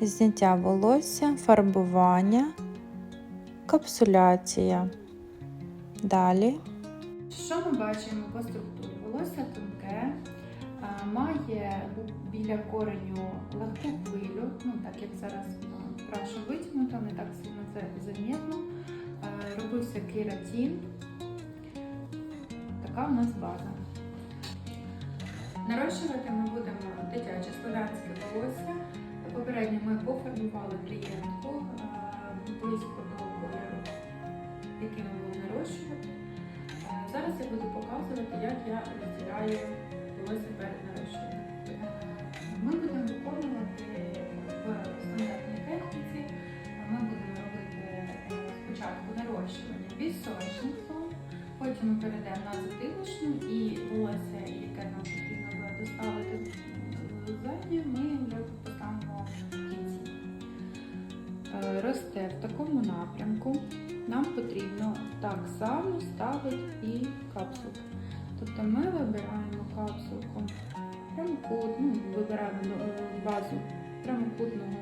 зняття волосся, фарбування, капсуляція. Далі Що ми бачимо по структурі? Волосся тонке, має біля кореню легку хвилю, ну так як зараз а, краще витягнуто, не так сильно це замітно. Робився кератин. Така в нас база. Нарощувати ми будемо дитяче славянське волосся. Попередньо ми пофарбували клієнтку близько до кольору, який ми будемо нарощувати. Е, Зараз я буду показувати, як я розділяю волосся перед нарощуванням. Е, Ми будемо виконувати в стандартній техніці. Ми будемо робити е, спочатку нарощування вісочних потім ми перейдемо на потрібно так само ставити і капсулки. Тобто ми вибираємо капсулку прямокут, ну, вибираємо е, базу прямокутного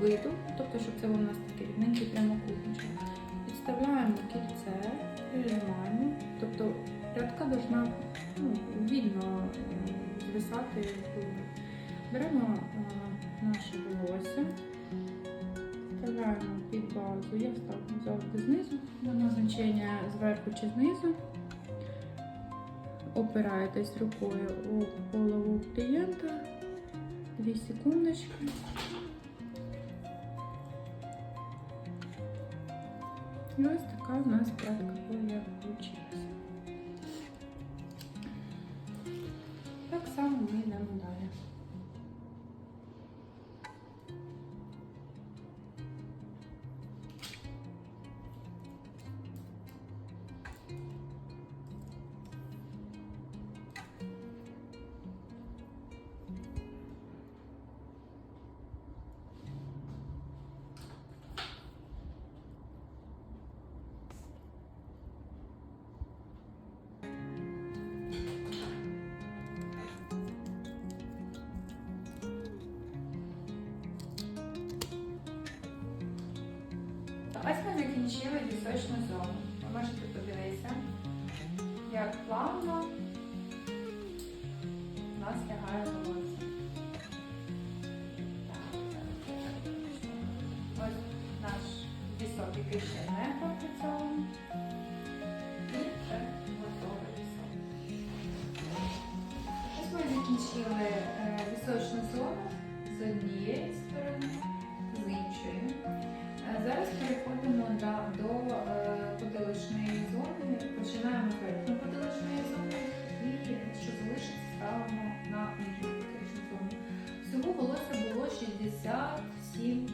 виду, тобто, щоб це у нас такий рівненький прямокутничок. Підставляємо кільце, прижимаємо, тобто прядка должна ну, вільно е, звисати. Беремо е, наше волосся. Вставляємо під базу. Я ставлю завжди знизу до назначення зверху чи знизу. Опираєтесь рукою у голову клієнта. Дві секундочки. І ось така у нас як вийшла. Так само ми йдемо далі. Ось ми закінчили вісочну зону. Ви можете подивитися, як плавно у нас лягає волосся. Ось наш вісок, який ще не пропрацьований. І вже готовий вісок. Ось ми закінчили е, вісочну зону з однієї сторони, з іншої. Е, Зараз переходимо до, до е, зони. Починаємо верхньої потиличної зони і що залишиться, ставимо на нижню потиличну зону. Всього волосся було 67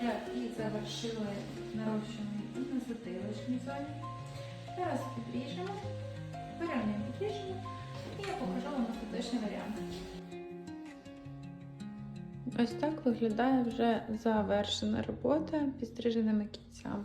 вже і завершили нарощений і на затилочній зоні. Зараз підріжемо, перевнемо підріжемо і я покажу вам остаточний варіант. ось так виглядає вже завершена робота підстриженими кінцями.